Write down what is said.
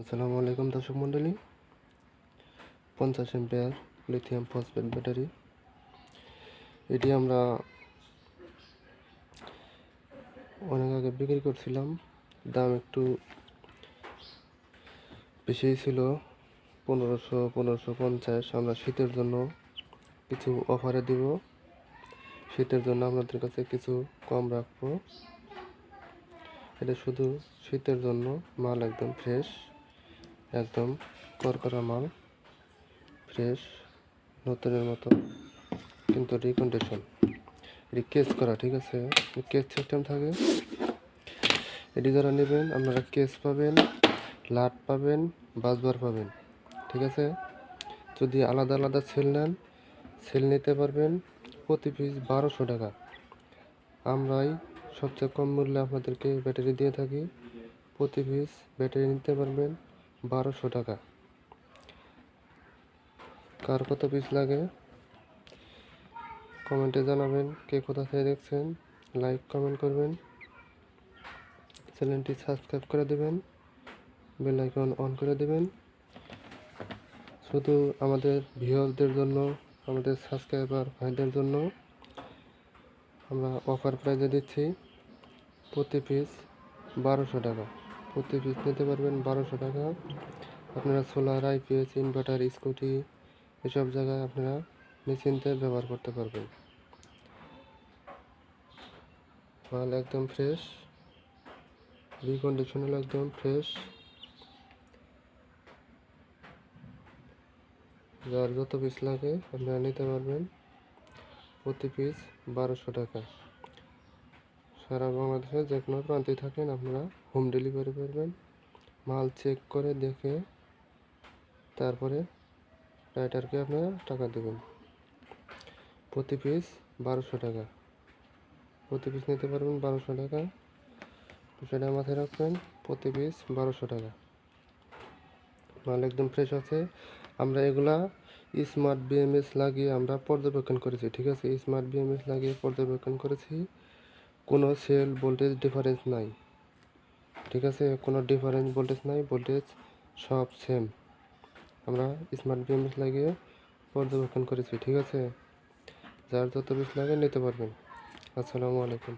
আসসালামু আলাইকুম দর্শক মণ্ডলী। পঞ্চাশ এম্পিয়ার লিথিয়াম ফসফেট ব্যাটারি এটি আমরা অনেক আগে বিক্রি করছিলাম। দাম একটু বেশি ছিল। পনেরোশো পনেরোশো পঞ্চাশ। আমরা শীতের জন্য কিছু অফারে দিব। শীতের জন্য আপনাদের কাছে কিছু কম রাখব। এটা শুধু শীতের জন্য, মাল একদম ফ্রেশ একদম করকরা মাল ফ্রেশ নতুনের মতো, কিন্তু রিকন্ডিশন এটি কেস করা, ঠিক আছে? কেস সিস্টেম থাকে। এটি যারা নেবেন, আপনারা কেস পাবেন, লাট পাবেন, বাসবার পাবেন, ঠিক আছে? যদি আলাদা আলাদা সেল নেন সেল নিতে পারবেন প্রতি পিস বারোশো টাকা। আমরাই সবচেয়ে কম মূল্যে আপনাদেরকে ব্যাটারি দিয়ে থাকি। প্রতি পিস ব্যাটারি নিতে পারবেন। বারোশো টাকা। কার কত পিস লাগে? কমেন্টে জানাবেন কে কোথা থেকে দেখছেন। লাইক কমেন্ট করবেন। চ্যানেলটি সাবস্ক্রাইব করে দেবেন। বেল আইকন অন করে দেবেন। শুধু আমাদের ভিউয়ারদের জন্য, আমাদের সাবস্ক্রাইবার ভাইদের জন্য আমরা অফার প্রাইজে দিচ্ছি। প্রতি পিস বারোশো টাকা। প্রতি পিস নিতে পারবেন বারোশো টাকা। আপনারা সোলার আইপিএস ইনভার্টার স্কুটি এসব জায়গায় আপনারা নিশ্চিন্তে ব্যবহার করতে পারবেন। মাল একদম ফ্রেশ রিকন্ডিশনাল একদম ফ্রেশ যার যত পিস লাগে আপনারা নিতে পারবেন। প্রতি পিস বারোশো টাকা। সারা বাংলাদেশে যে কোনো প্রান্তে থাকেন আপনারা। হোম ডেলিভারি করবেন। মাল চেক করে দেখে তারপরে রাইটারকে আপনারা টাকা দেবেন। প্রতি পিস বারোশো টাকা। প্রতি পিস নিতে পারবেন বারোশো টাকা। সেটা মাথায় রাখবেন, প্রতি পিস বারোশো টাকা। মাল একদম ফ্রেশ আছে। আমরা এগুলা স্মার্ট বিএমএস লাগিয়ে আমরা পর্যবেক্ষণ করেছি, ঠিক আছে? স্মার্ট বিএমএস লাগিয়ে পর্যবেক্ষণ করেছি। কোনো সেল ভোল্টেজ ডিফারেন্স নাই। ঠিক আছে? কোনো ডিফারেন্স ভোল্টেজ নাই, ভোল্টেজ সব সেম আমরা স্মার্ট বিএমএস লাগিয়ে পর্যবেক্ষণ করেছি, ঠিক আছে? যার যত বেশি লাগে নিতে পারবেন। আসসালামু আলাইকুম।